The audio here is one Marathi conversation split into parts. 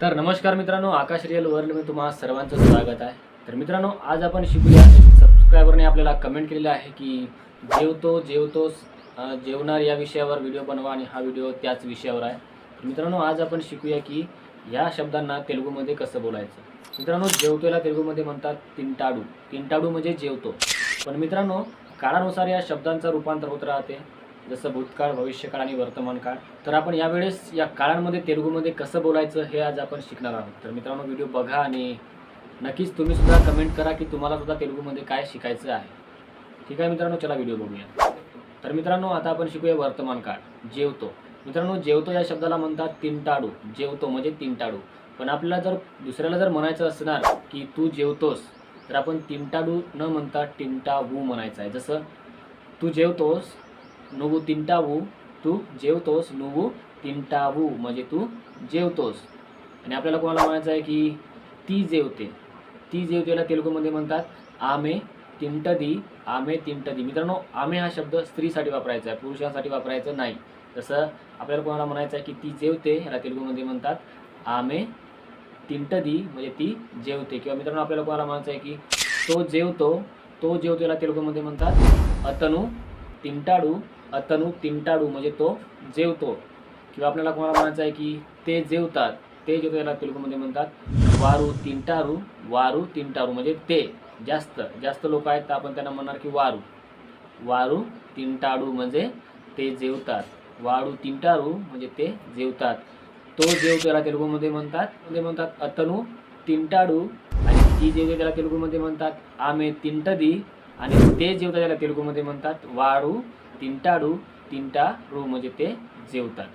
तर नमस्कार मित्रांनो आकाश रिअल मी तुम्हा सर्वांचं स्वागत आहे. तर मित्रांनो आज आपण शिकूया. सबस्क्रायबरने आपल्याला कमेंट केलेलं आहे की जेवतो जेवतोस जेवणार या विषयावर व्हिडिओ बनवा आणि हा व्हिडिओ त्याच विषयावर आहे. तर मित्रांनो आज आपण शिकूया की या शब्दांना तेलुगूमध्ये कसं बोलायचं? मित्रांनो जेवतोला तेलुगूमध्ये म्हणतात तिंटाडू तिंटाडू म्हणजे जेवतो. पण मित्रांनो काळानुसार या शब्दांचं रूपांतर होत राहते. जसं भूतकाळ भविष्यकाळ आणि वर्तमान काळ तर आपण यावेळेस या काळांमध्ये तेलुगूमध्ये कसं बोलायचं हे आज आपण शिकणार आहोत. तर मित्रांनो व्हिडिओ बघा आणि नक्कीच तुम्ही सुद्धा कमेंट करा की तुम्हाला सुद्धा तेलुगूमध्ये काय शिकायचं आहे. ठीक आहे मित्रांनो? चला व्हिडिओ बघूया. तर मित्रांनो आता आपण शिकूया वर्तमान काळ जेवतो. मित्रांनो जेवतो या शब्दाला म्हणतात तिंटाडू जेवतो म्हणजे तिंटाडू पण आपल्याला जर दुसऱ्याला जर म्हणायचं असणार की तू जेवतोस तर आपण तिंटाडू न म्हणता टिंटावू म्हणायचं आहे. जसं तू जेवतोस నువ్వు తింటావు तू जेवतोस నువ్వు తింటావు म्हणजे तू जेवतोस आणि आपल्याला कोणाला म्हणायचं आहे की ती जेवते ती जेवतेला तेलुगूमध्ये म्हणतात आमे तिंटदी आमे तिंटदी मित्रांनो आमे हा शब्द स्त्रीसाठी वापरायचा आहे पुरुषांसाठी वापरायचं नाही जसं आपल्याला कोणाला म्हणायचं आहे की ती जेवते ह्याला तेलुगूमध्ये म्हणतात आमे तिंटदी म्हणजे ती जेवते किंवा मित्रांनो आपल्याला कोणाला म्हणायचं आहे की तो जेवतो तो जेवतो याला तेलुगूमध्ये म्हणतात अतनु तिंटाडू अतनु तिंटाडू म्हणजे तो जेवतो. किंवा आपल्याला कोणाला म्हणायचं आहे की ते जेवतात ते जेवतो याला तेलुगूमध्ये म्हणतात वारू तिंटारू वारू तिंटारू म्हणजे ते. जास्त जास्त लोक आहेत तर आपण त्यांना म्हणणार की वारू. वारू तिंटाडू म्हणजे ते जेवतात. वाळू तिंटारू म्हणजे ते जेवतात. तो जेवतो याला तेलुगूमध्ये म्हणतात म्हणजे म्हणतात अतनु तिंटाडू आणि ती जेवते त्याला तेलुगूमध्ये म्हणतात आमे तिंटदी आणि ते जेवतात त्याला तेलुगूमध्ये म्हणतात वाळू तिंटाडू तिंटा रू म्हणजे ते जेवतात.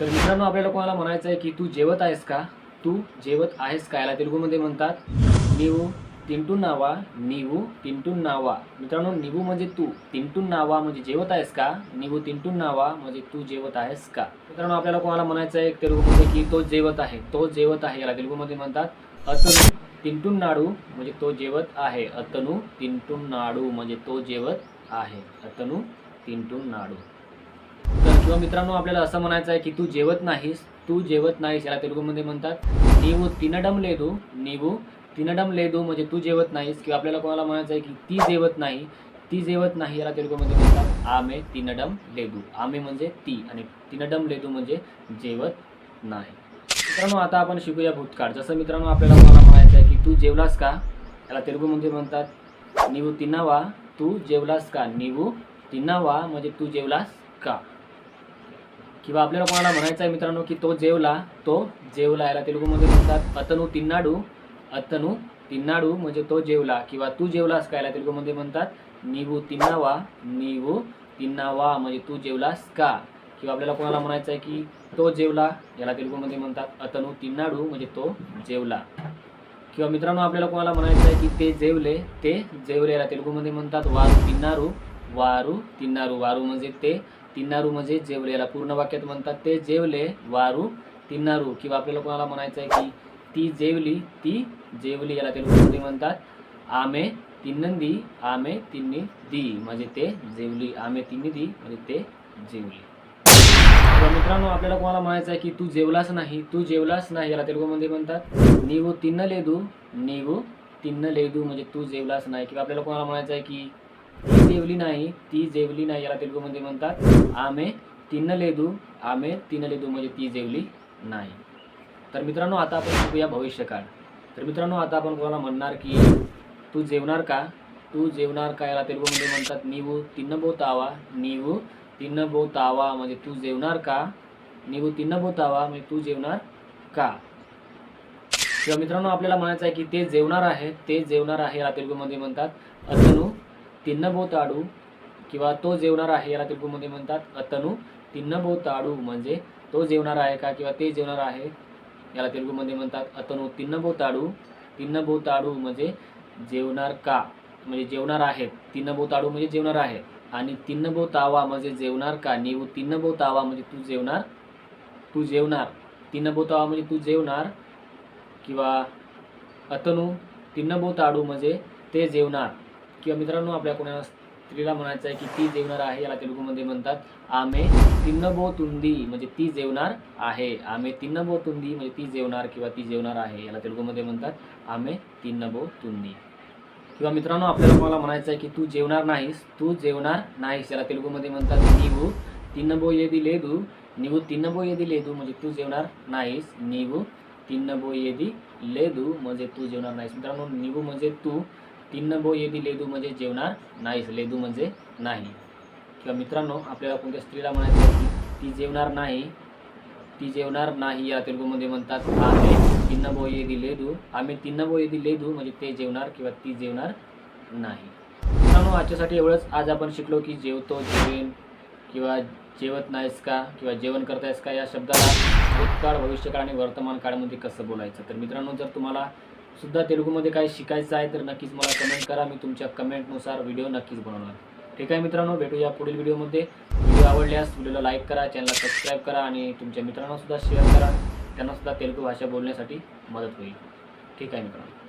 तर मित्रांनो आपल्याला कोणाला म्हणायचं आहे की तू जेवत आहेस का? तू जेवत आहेस का? याला तेलुगूमध्ये म्हणतात निऊ तिंटून नावा निवू तिंटून नावा मित्रांनो निवू म्हणजे तू. तिंटून नावा म्हणजे जेवत आहेस का? निवू तिंटून नावा म्हणजे तू जेवत आहेस का? मित्रांनो आपल्याला कोणाला म्हणायचं आहे तेलुगूमध्ये की तो जेवत आहे तो जेवत आहे. याला तेलुगूमध्ये म्हणतात असं तिंटून नाडू म्हणजे तो जेवत आहे. अतनू तिंटून नाडू म्हणजे तो जेवत आहे. अतनु तिंटून नाडू म्हणजे तर किंवा मित्रांनो आपल्याला असं म्हणायचं आहे की तू जेवत नाहीस तू जेवत नाहीस याला तेलुगूमध्ये म्हणतात. नीवू तिनडम लेदू नीवू तिनडम लेदू म्हणजे तू जेवत नाहीस. किंवा आपल्याला कोणाला म्हणायचं आहे की ती जेवत नाही ती जेवत नाही याला तेलुगूमध्ये म्हणतात आमे तिनडम लेदू. आमे म्हणजे ती आणि तिनडम लेदू म्हणजे जेवत नाही. मित्रांनो आता आपण शिकूया भूतकाळ. जसं मित्रांनो आपल्याला कोणाला म्हणायचं आहे तू जेवलास का? याला तेलुगूमध्ये म्हणतात. निवू तिनावा तू जेवलास का? निवू तिनावा म्हणजे तू जेवलास का? किंवा आपल्याला कोणाला म्हणायचं आहे मित्रांनो की तो जेवला तो जेवला. याला तेलुगूमध्ये म्हणतात. अतनू तिन्नाडू अतनु तिन्नाडू म्हणजे तो जेवला. किंवा तू जेवलास का? याला तेलुगूमध्ये म्हणतात. निवू तिन्नावा निवू तिन्नावा म्हणजे तू जेवलास का? किंवा आपल्याला कोणाला म्हणायचं आहे की तो जेवला? याला तेलुगूमध्ये म्हणतात. अतनु तिन्नाडू म्हणजे तो जेवला. किंवा मित्रांनो आपल्याला कोणाला म्हणायचं आहे की ते जेवले ते जेवले याला तेलुगूमध्ये म्हणतात वारू तिन्नारू वारू तिन्नारू. वारू म्हणजे ते तिन्नारू म्हणजे जेवले याला पूर्ण वाक्यात म्हणतात ते जेवले वारू तिन्नारू. किंवा आपल्याला कोणाला म्हणायचं आहे की ती जेवली ती जेवली याला तेलुगूमध्ये म्हणतात आमे तिन्नंदी आमे तिन्नी दी म्हणजे ते जेवली आमे तिन्नी दी म्हणजे ते जेवली. तर मित्रांनो आपल्याला कोणाला म्हणायचं आहे की तू जेवलास नाही तू जेवलास नाही याला तेलुगूमध्ये म्हणतात. निवू तिन्न लेदू निगू तिन्न लेदू म्हणजे तू जेवलास नाही. किंवा आपल्याला कोणाला म्हणायचं आहे की ती जेवली नाही ती जेवली नाही याला तेलुगूमध्ये म्हणतात. आमे तिन्न लेदू आमे तिन्न लेदू म्हणजे ती जेवली नाही. तर मित्रांनो आता आपण बघूया भविष्यकाळ. तर मित्रांनो आता आपण कोणाला म्हणणार की तू जेवणार का? तू जेवणार का याला तेलुगूमध्ये म्हणतात. निवू तिन्न बोतावा नीवू तिन्न भो तावा म्हणजे तू जेवणार का? निघू तिनं भो तावा म्हणजे तू जेवणार का? किंवा मित्रांनो आपल्याला म्हणायचं आहे की ते जेवणार आहे ते जेवणार आहे याला तेलगूमध्ये म्हणतात अतनू तिन्न बोताडू किंवा तो जेवणार आहे याला तेलुगूमध्ये म्हणतात अतनू तिन्न बोताडू म्हणजे तो जेवणार आहे का किंवा ते जेवणार आहे याला तेलगूमध्ये म्हणतात अतनु तिन्न बोताडू तिन्न बोताडू म्हणजे जेवणार का? म्हणजे जेवणार आहेत. तिन्न बोताडू म्हणजे जेवणार आहे आणि तिन्नबोतावा म्हणजे जेवणार का? नीव तिन्नभो तावा म्हणजे तू जेवणार? तू जेवणार. तिन्नबोतावा म्हणजे तू जेवणार किंवा अतनु तिन्नबोताडू म्हणजे ते जेवणार. किंवा मित्रांनो आपल्या कोणाला स्त्रीला म्हणायचं आहे की ती जेवणार आहे याला तेलुगूमध्ये म्हणतात आमे तिन्नबोतुंदी म्हणजे ती जेवणार आहे. आमे तिन्नबोतुंदी म्हणजे ती जेवणार किंवा ती जेवणार आहे. याला तेलुगूमध्ये म्हणतात आमे तिन्नबोतुंदी किंवा मित्रांनो आपल्याला मला म्हणायचं आहे की तू जेवणार नाहीस तू जेवणार नाहीस. याला तेलुगूमध्ये म्हणतात निवू तिन्नबो येदी लेदू निवू तिन्नबो येदी लेदू म्हणजे तू जेवणार नाहीस. निवू तिन्नबो येदी लेदू म्हणजे तू जेवणार नाहीस. मित्रांनो निवू म्हणजे तू तिन्नबो येदी लेदू म्हणजे जेवणार नाहीस. लेदू म्हणजे नाही. किंवा मित्रांनो आपल्याला कोणत्या स्त्रीला म्हणायचं आहे की ती जेवणार नाही ती जेवणार नाही या तेलुगूमध्ये म्हणतात. आम्ही तिन्नबो येदी लेदू आम्ही तिन्नबो येदी लेदू म्हणजे ते जेवणार किंवा ती जेवणार नाही. मित्रांनो आजच्यासाठी एवढंच. आज आपण शिकलो की जेवतो जेवेन किंवा जेवत नाहीस का किंवा जेवण करतायस का या शब्दाला भूतकाळ भविष्यकाळ आणि वर्तमान काळामध्ये कसं बोलायचं? तर मित्रांनो जर तुम्हाला सुद्धा तेलुगूमध्ये काही शिकायचं आहे तर नक्कीच मला कमेंट करा. मी तुमच्या कमेंटनुसार व्हिडिओ नक्कीच बनवणार. ठीक आहे मित्रांनो भेटूया पुढील व्हिडिओमध्ये. व्हिडिओ आवडल्यास व्हिडिओला लाईक करा चॅनलला सबस्क्राईब करा आणि तुमच्या मित्रांनासुद्धा शेअर करा. त्यांनासुद्धा तेलुगू भाषा बोलण्यासाठी मदत होईल. ठीक आहे मित्रांनो.